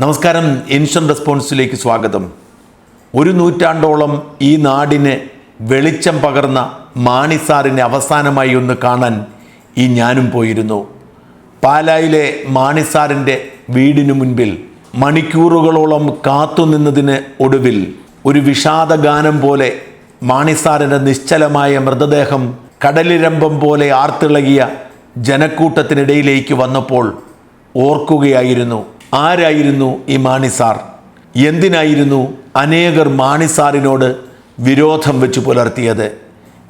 നമസ്കാരം ഇൻഷൻ റെസ്പോൺസിലേക്ക് സ്വാഗതം. ഒരു നൂറ്റാണ്ടോളം ഈ നാടിന് വെളിച്ചം പകർന്ന മാണിസാറിനെ അവസാനമായി ഒന്ന് കാണാൻ ഈ ഞാനും പോയിരുന്നു. പാലായിലെ മാണിസാറിന്റെ വീടിന് മുൻപിൽ മണിക്കൂറുകളോളം കാത്തുനിന്നതിന് ഒടുവിൽ ഒരു വിഷാദ ഗാനം പോലെ മാണിസാറിന്റെ നിശ്ചലമായ മൃതദേഹം കടലിരമ്പം പോലെ ആർത്തിളകിയ ജനക്കൂട്ടത്തിനിടയിലേക്ക് വന്നപ്പോൾ ഓർക്കുകയായിരുന്നു. ആരായിരുന്നു ഈ മാണിസാർ? എന്തിനായിരുന്നു അനേകർ മാണിസാറിനോട് വിരോധം വെച്ച് പുലർത്തിയത്?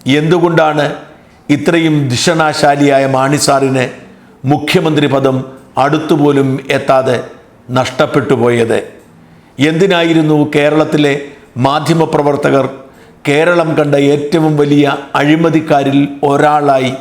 എന്തുകൊണ്ടാണ് ഇത്രയും ദിഷണാശാലിയായ മാണിസാറിന് മുഖ്യമന്ത്രി പദം അടുത്തുപോലും എത്താതെ നഷ്ടപ്പെട്ടു പോയത്? എന്തിനായിരുന്നു കേരളത്തിലെ മാധ്യമപ്രവർത്തകർ കേരളം കണ്ട ഏറ്റവും വലിയ അഴിമതിക്കാരിൽ ഒരാളായി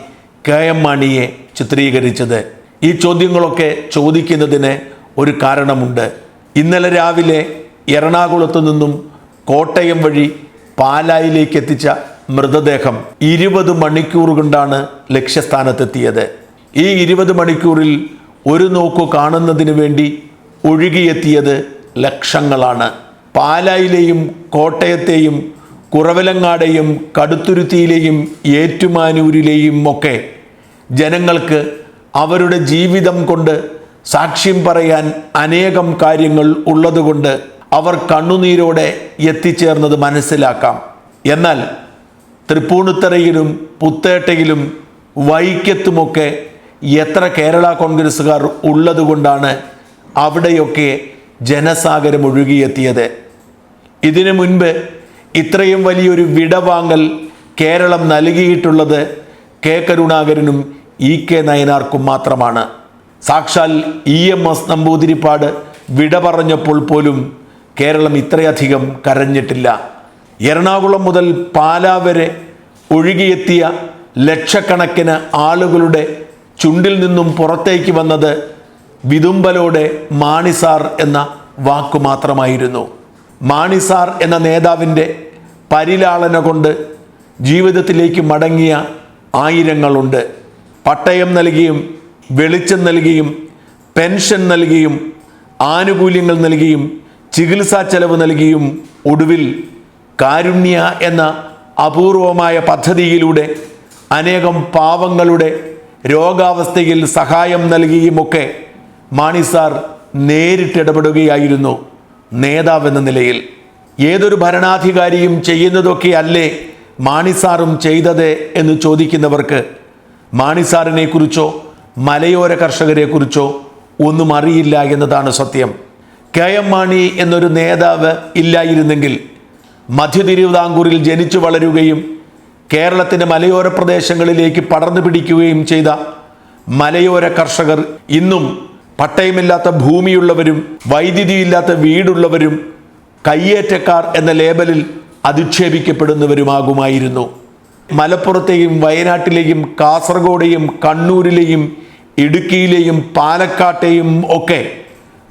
കെ എം മാണിയെ ചിത്രീകരിച്ചത്? ഈ ചോദ്യങ്ങളൊക്കെ ചോദിക്കുന്നതിന് ഒരു കാരണമുണ്ട്. ഇന്നലെ രാവിലെ എറണാകുളത്തു നിന്നും കോട്ടയം വഴി പാലായിലേക്ക് എത്തിച്ച മൃതദേഹം ഇരുപത് മണിക്കൂർ കൊണ്ടാണ് ലക്ഷ്യസ്ഥാനത്തെത്തിയത്. ഈ ഇരുപത് മണിക്കൂറിൽ ഒരു നോക്കു കാണുന്നതിന് വേണ്ടി ഒഴുകിയെത്തിയത് ലക്ഷങ്ങളാണ്. പാലായിലെയും കോട്ടയത്തെയും കുറവലങ്ങാടെയും കടുത്തുരുത്തിയിലെയും ഏറ്റുമാനൂരിലെയും ഒക്കെ ജനങ്ങൾക്ക് അവരുടെ ജീവിതം കൊണ്ട് സാക്ഷ്യം പറയാൻ അനേകം കാര്യങ്ങൾ ഉള്ളതുകൊണ്ട് അവർ കണ്ണുനീരോടെ എത്തിച്ചേർന്നത് മനസ്സിലാക്കാം. എന്നാൽ തൃപ്പൂണിത്തറയിലും പുത്തേട്ടയിലും വൈക്കത്തുമൊക്കെ എത്ര കേരള കോൺഗ്രസ്സുകാർ ഉള്ളതുകൊണ്ടാണ് അവിടെയൊക്കെ ജനസാഗരം ഒഴുകിയെത്തിയത്. ഇതിനു മുൻപ് ഇത്രയും വലിയൊരു വിടവാങ്ങൽ കേരളം നൽകിയിട്ടുള്ളത് കെ കരുണാകരനും ഇ കെ നയനാർക്കും മാത്രമാണ്. സാക്ഷാൽ ഇ എം എസ് നമ്പൂതിരിപ്പാട് വിട പറഞ്ഞപ്പോൾ പോലും കേരളം ഇത്രയധികം കരഞ്ഞിട്ടില്ല. എറണാകുളം മുതൽ പാലാ വരെ ഒഴുകിയെത്തിയ ലക്ഷക്കണക്കിന് ആളുകളുടെ ചുണ്ടിൽ നിന്നും പുറത്തേക്ക് വന്നത് വിതുമ്പലോടെ മാണിസാർ എന്ന വാക്കു മാത്രമായിരുന്നു. മാണിസാർ എന്ന നേതാവിന്റെ പരിലാളന കൊണ്ട് ജീവിതത്തിലേക്ക് മടങ്ങിയ ആയിരങ്ങളുണ്ട്. പട്ടയം നൽകിയും വെളിച്ചം നൽകിയും പെൻഷൻ നൽകിയും ആനുകൂല്യങ്ങൾ നൽകിയും ചികിത്സാ ചെലവ് നൽകിയും ഒടുവിൽ കാരുണ്യ എന്ന അപൂർവമായ പദ്ധതിയിലൂടെ അനേകം പാവങ്ങളുടെ രോഗാവസ്ഥയിൽ സഹായം നൽകിയുമൊക്കെ മാണി സാർ നേരിട്ടിടപെടുകയായിരുന്നു നേതാവെന്ന നിലയിൽ ഏതൊരു ഭരണാധികാരിയും ചെയ്യുന്നതൊക്കെ അല്ലേ മാണിസാറും ചെയ്തത് എന്ന് ചോദിക്കുന്നവർക്ക് മാണിസാറിനെ കുറിച്ചോ മലയോര കർഷകരെക്കുറിച്ചോ ഒന്നും അറിയില്ല എന്നതാണ് സത്യം. കെ എം മാണി എന്നൊരു നേതാവ് ഇല്ലായിരുന്നെങ്കിൽ മധ്യ തിരുവിതാംകൂറിൽ ജനിച്ചു വളരുകയും കേരളത്തിന്റെ മലയോര പ്രദേശങ്ങളിലേക്ക് പടർന്നു പിടിക്കുകയും ചെയ്ത മലയോര കർഷകർ ഇന്നും പട്ടയമില്ലാത്ത ഭൂമിയുള്ളവരും വൈദ്യുതിയില്ലാത്ത വീടുള്ളവരും കയ്യേറ്റക്കാർ എന്ന ലേബലിൽ അധിക്ഷേപിക്കപ്പെടുന്നവരുമാകുമായിരുന്നു. മലപ്പുറത്തെയും വയനാട്ടിലെയും കാസർഗോഡെയും കണ്ണൂരിലെയും ഇടുക്കിയിലെയും പാലക്കാട്ടെയും ഒക്കെ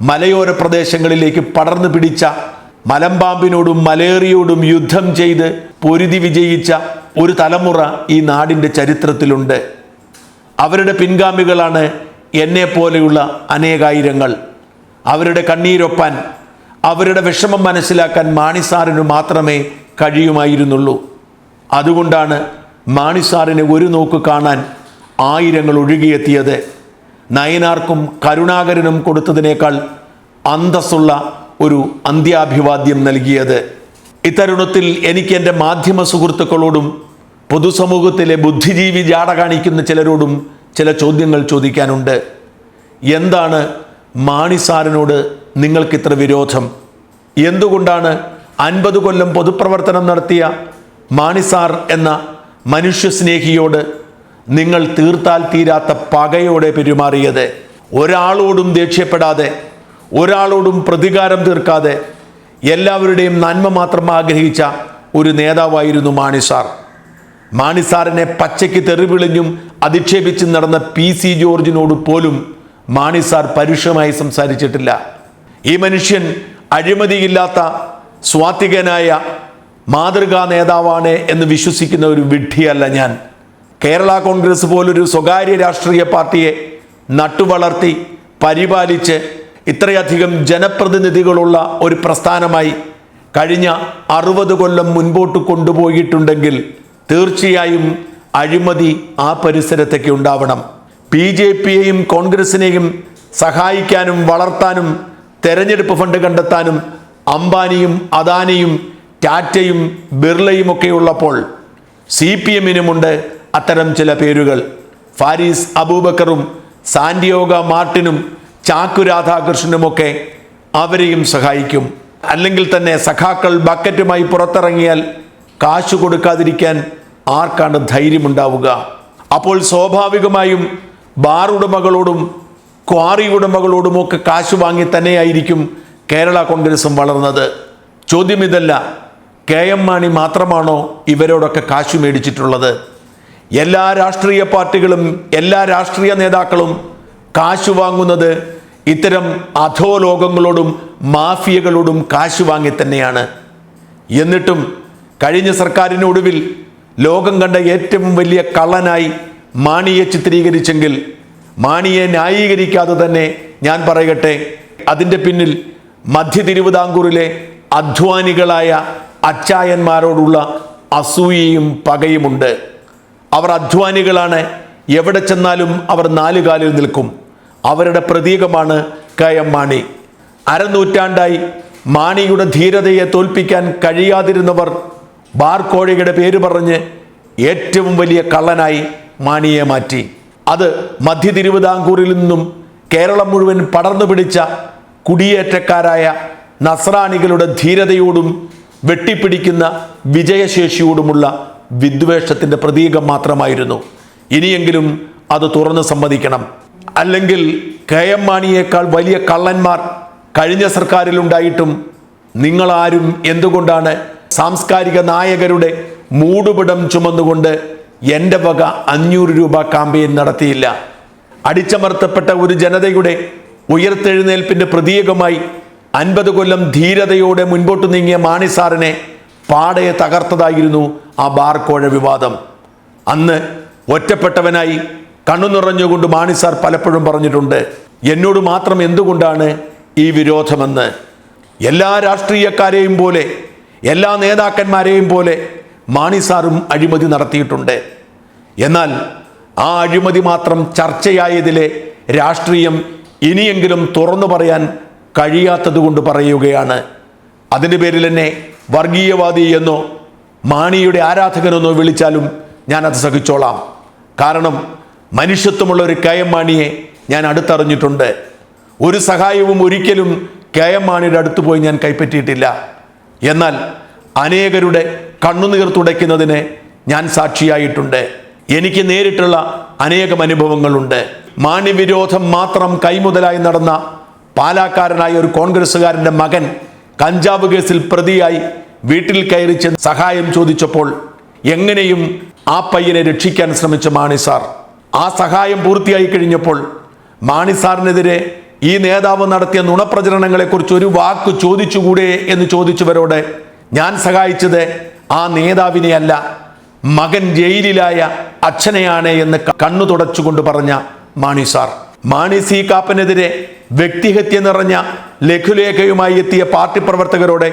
മലയോര പ്രദേശങ്ങളിലേക്ക് പടർന്നു പിടിച്ച മലമ്പാമ്പിനോടും മലേറിയോടും യുദ്ധം ചെയ്ത് പൊരുതി വിജയിച്ച ഒരു തലമുറ ഈ നാടിന്റെ ചരിത്രത്തിലുണ്ട്. അവരുടെ പിൻഗാമികളാണ് എന്നെ പോലെയുള്ള അനേകായിരങ്ങൾ. അവരുടെ കണ്ണീരൊപ്പാൻ അവരുടെ വിഷമം മനസ്സിലാക്കാൻ മാണിസാറിന് മാത്രമേ കഴിയുമായിരുന്നുള്ളൂ. അതുകൊണ്ടാണ് മാണിസാറിനെ ഒരു നോക്ക് കാണാൻ ആയിരങ്ങൾ ഒഴുകിയെത്തിയത്. നയനാർക്കും കരുണാകരനും കൊടുത്തതിനേക്കാൾ അന്തസ്സുള്ള ഒരു അന്ത്യാഭിവാദ്യം നൽകിയത്. ഇത്തരുണത്തിൽ എനിക്ക് എന്റെ മാധ്യമ സുഹൃത്തുക്കളോടും പൊതുസമൂഹത്തിലെ ബുദ്ധിജീവി ജാട കാണിക്കുന്ന ചിലരോടും ചില ചോദ്യങ്ങൾ ചോദിക്കാനുണ്ട്. എന്താണ് മാണിസാറിനോട് നിങ്ങൾക്കിത്ര വിരോധം? എന്തുകൊണ്ടാണ് അൻപത് കൊല്ലം പൊതുപ്രവർത്തനം നടത്തിയ മാണിസാർ എന്ന മനുഷ്യസ്നേഹിയോട് നിങ്ങൾ തീർത്താൽ തീരാത്ത പകയോടെ പെരുമാറിയത്. ഒരാളോടും ദേഷ്യപ്പെടാതെ ഒരാളോടും പ്രതികാരം തീർക്കാതെ എല്ലാവരുടെയും നന്മ മാത്രം ആഗ്രഹിച്ച ഒരു നേതാവായിരുന്നു മാണിസാർ മാണിസാറിനെ പച്ചയ്ക്ക് തെറിവിളിഞ്ഞും അധിക്ഷേപിച്ചും നടന്ന പി സി ജോർജിനോട് പോലും മാണിസാർ പരുഷമായി സംസാരിച്ചിട്ടില്ല. ഈ മനുഷ്യൻ അഴിമതിയില്ലാത്ത സ്വാത്വികനായ മാതൃകാ നേതാവാണ് എന്ന് വിശ്വസിക്കുന്ന ഒരു വിഡ്ഢിയല്ല ഞാൻ. കേരള കോൺഗ്രസ് പോലൊരു സ്വകാര്യ രാഷ്ട്രീയ പാർട്ടിയെ നട്ടുവളർത്തി പരിപാലിച്ച് ഇത്രയധികം ജനപ്രതിനിധികളുള്ള ഒരു പ്രസ്ഥാനമായി കഴിഞ്ഞ അറുപത് കൊല്ലം മുൻപോട്ട് കൊണ്ടുപോയിട്ടുണ്ടെങ്കിൽ തീർച്ചയായും അഴിമതി ആ പരിസരത്തേക്ക് ഉണ്ടാവണം. ബി ജെ പിയെയും കോൺഗ്രസിനെയും സഹായിക്കാനും വളർത്താനും തെരഞ്ഞെടുപ്പ് ഫണ്ട് കണ്ടെത്താനും അംബാനിയും അദാനിയും ടാറ്റയും ബിർളയും ഒക്കെ ഉള്ളപ്പോൾ സി പി എമ്മിനുമുണ്ട് അത്തരം ചില പേരുകൾ. ഫാരീസ് അബൂബക്കറും സാന്റിയോഗ മാർട്ടിനും ചാക്കു രാധാകൃഷ്ണനുമൊക്കെ അവരെയും സഹായിക്കും. അല്ലെങ്കിൽ തന്നെ സഖാക്കൾ ബക്കറ്റുമായി പുറത്തിറങ്ങിയാൽ കാശു കൊടുക്കാതിരിക്കാൻ ആർക്കാണ് ധൈര്യമുണ്ടാവുക? അപ്പോൾ സ്വാഭാവികമായും ബാർ ഉടമകളോടും ക്വാറി ഉടമകളോടുമൊക്കെ കാശു വാങ്ങി തന്നെയായിരിക്കും കേരള കോൺഗ്രസും വളർന്നത്. ചോദ്യം ഇതല്ല കെ എം മാണി മാത്രമാണോ ഇവരോടൊക്കെ കാശ് മേടിച്ചിട്ടുള്ളത്? എല്ലാ രാഷ്ട്രീയ പാർട്ടികളും എല്ലാ രാഷ്ട്രീയ നേതാക്കളും കാശ് വാങ്ങുന്നത് ഇത്തരം അധോലോകങ്ങളോടും മാഫിയകളോടും കാശ് വാങ്ങി തന്നെയാണ്. എന്നിട്ടും കഴിഞ്ഞ സർക്കാരിന് ഒടുവിൽ ലോകം കണ്ട ഏറ്റവും വലിയ കള്ളനായി മാണിയെ ചിത്രീകരിച്ചെങ്കിൽ മാണിയെ ന്യായീകരിക്കാതെ തന്നെ ഞാൻ പറയട്ടെ അതിന്റെ പിന്നിൽ മധ്യ തിരുവിതാംകൂറിലെ അധ്വാനികളായ അച്ചായന്മാരോടുള്ള അസൂയയും പകയുമുണ്ട്. അവർ അധ്വാനികളാണ്. എവിടെ ചെന്നാലും അവർ നാലുകാലിൽ നിൽക്കും. അവരുടെ പ്രതീകമാണ് കെ എം മാണി. അരനൂറ്റാണ്ടായി മാണിയുടെ ധീരതയെ തോൽപ്പിക്കാൻ കഴിയാതിരുന്നവർ ബാർ കോഴിയുടെ പേര് പറഞ്ഞ് ഏറ്റവും വലിയ കള്ളനായി മാണിയെ മാറ്റി. അത് മധ്യ തിരുവിതാംകൂറിൽ നിന്നും കേരളം മുഴുവൻ പടർന്നു പിടിച്ച കുടിയേറ്റക്കാരായ നസ്രാണികളുടെ ധീരതയോടും വെട്ടിപ്പിടിക്കുന്ന വിജയശേഷിയോടുമുള്ള വിദ്വേഷത്തിന്റെ പ്രതീകം മാത്രമായിരുന്നു. ഇനിയെങ്കിലും അത് തുറന്ന് സമ്മതിക്കണം. അല്ലെങ്കിൽ കെ എം മാണിയേക്കാൾ വലിയ കള്ളന്മാർ കഴിഞ്ഞ സർക്കാരിലുണ്ടായിട്ടും നിങ്ങളാരും എന്തുകൊണ്ടാണ് സാംസ്കാരിക നായകരുടെ മൂടുപടം ചുമന്നുകൊണ്ട് എന്റെ വക അഞ്ഞൂറ് രൂപ കാമ്പയിൻ നടത്തിയില്ല. അടിച്ചമർത്തപ്പെട്ട ഒരു ജനതയുടെ ഉയർത്തെഴുന്നേൽപ്പിന്റെ പ്രതീകമായി അൻപത് കൊല്ലം ധീരതയോടെ മുൻപോട്ട് നീങ്ങിയ മാണി സാറിനെ പാടെ തകർത്തതായിരുന്നു ആ ബാർക്കോഴ വിവാദം. അന്ന് ഒറ്റപ്പെട്ടവനായി കണ്ണു നിറഞ്ഞുകൊണ്ട് മാണി സാർ പലപ്പോഴും പറഞ്ഞിട്ടുണ്ട് എന്നോട് മാത്രം എന്തുകൊണ്ടാണ് ഈ വിരോധമെന്ന്? എല്ലാ രാഷ്ട്രീയക്കാരെയും പോലെ എല്ലാ നേതാക്കന്മാരെയും പോലെ മാണി സാറും അഴിമതി നടത്തിയിട്ടുണ്ട്. എന്നാൽ ആ അഴിമതി മാത്രം ചർച്ചയായതിലെ രാഷ്ട്രീയം ഇനിയെങ്കിലും തുറന്നു പറയാൻ കഴിയാത്തത് കൊണ്ട് പറയുകയാണ്. അതിന്റെ പേരിൽ എന്നെ വർഗീയവാദി എന്നോ മാണിയുടെ ആരാധകനെന്നോ വിളിച്ചാലും ഞാൻ അത് സഹിച്ചോളാം. കാരണം മനുഷ്യത്വമുള്ള ഒരു കെ എം മാണിയെ ഞാൻ അടുത്തറിഞ്ഞിട്ടുണ്ട്. ഒരു സഹായവും ഒരിക്കലും കെ എം മാണിയുടെ അടുത്ത് പോയി ഞാൻ കൈപ്പറ്റിയിട്ടില്ല. എന്നാൽ അനേകരുടെ കണ്ണുനീർ തുടയ്ക്കുന്നതിന് ഞാൻ സാക്ഷിയായിട്ടുണ്ട്. എനിക്ക് നേരിട്ടുള്ള അനേകം അനുഭവങ്ങളുണ്ട്. മാണി വിരോധം മാത്രം കൈമുതലായി നടന്ന പാലാക്കാരനായ ഒരു കോൺഗ്രസ്സുകാരന്റെ മകൻ കഞ്ചാവ് കേസിൽ പ്രതിയായി വീട്ടിൽ കയറി ചെന്ന് സഹായം ചോദിച്ചപ്പോൾ എങ്ങനെയും ആ പയ്യനെ രക്ഷിക്കാൻ ശ്രമിച്ച മാണി സാർ. ആ സഹായം പൂർത്തിയായി കഴിഞ്ഞപ്പോൾ മാണി സാറിനെതിരെ ഈ നേതാവ് നടത്തിയ നുണപ്രചരണങ്ങളെക്കുറിച്ച് ഒരു വാക്ക് ചോദിച്ചുകൂടെ എന്ന് ചോദിച്ചവരോട് ഞാൻ സഹായിച്ചത് ആ നേതാവിനെയല്ല മകൻ ജയിലിലായ അച്ഛനെയാണ് എന്ന് കണ്ണു തുടച്ചുകൊണ്ട് പറഞ്ഞ മാണി സാർ. മാണി സി കാപ്പനെതിരെ വ്യക്തിഹത്യ നിറഞ്ഞ ലഘുലേഖയുമായി എത്തിയ പാർട്ടി പ്രവർത്തകരോട്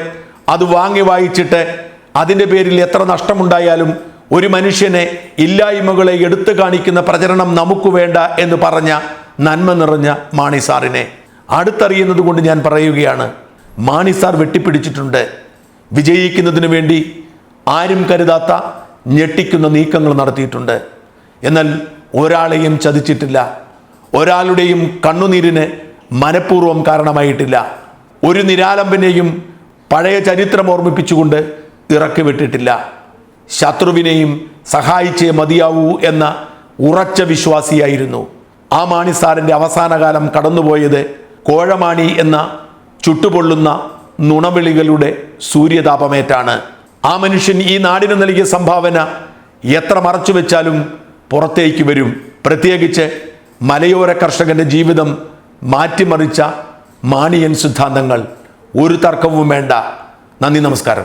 അത് വാങ്ങി വായിച്ചിട്ട് അതിന്റെ പേരിൽ എത്ര നഷ്ടമുണ്ടായാലും ഒരു മനുഷ്യനെ ഇല്ലായ്മകളെ എടുത്തു കാണിക്കുന്ന പ്രചരണം നമുക്ക് വേണ്ട എന്ന് പറഞ്ഞ നന്മ നിറഞ്ഞ മാണി സാറിനെ അടുത്തറിയുന്നത് കൊണ്ട് ഞാൻ പറയുകയാണ്. മാണി സാർ വെട്ടിപ്പിടിച്ചിട്ടുണ്ട്. വിജയിക്കുന്നതിന് വേണ്ടി ആരും കരുതാത്ത ഞെട്ടിക്കുന്ന നീക്കങ്ങൾ നടത്തിയിട്ടുണ്ട്. എന്നാൽ ഒരാളെയും ചതിച്ചിട്ടില്ല. ഒരാളുടെയും കണ്ണുനീരിന് മനഃപൂർവം കാരണമായിട്ടില്ല. ഒരു നിരാലംബനെയും പഴയ ചരിത്രം ഓർമ്മിപ്പിച്ചുകൊണ്ട് ഇറക്കി വിട്ടിട്ടില്ല. ശത്രുവിനെയും സഹായിച്ചേ മതിയാവൂ എന്ന ഉറച്ച വിശ്വാസിയായിരുന്നു. ആ മാണിസാറിന്റെ അവസാനകാലം കടന്നുപോയത് കോഴമാണി എന്ന ചുട്ടുപൊള്ളുന്ന നുണവിളികളുടെ സൂര്യതാപമേറ്റാണ്. ആ മനുഷ്യൻ ഈ നാടിന് നൽകിയ സംഭാവന എത്ര മറച്ചു വെച്ചാലും പുറത്തേക്ക് വരും. പ്രത്യേകിച്ച് മലയോര കർഷകന്റെ ജീവിതം മാറ്റിമറിച്ച മാണിയൻ സിദ്ധാന്തങ്ങൾ. ഒരു തർക്കവും വേണ്ട. നന്ദി നമസ്കാരം.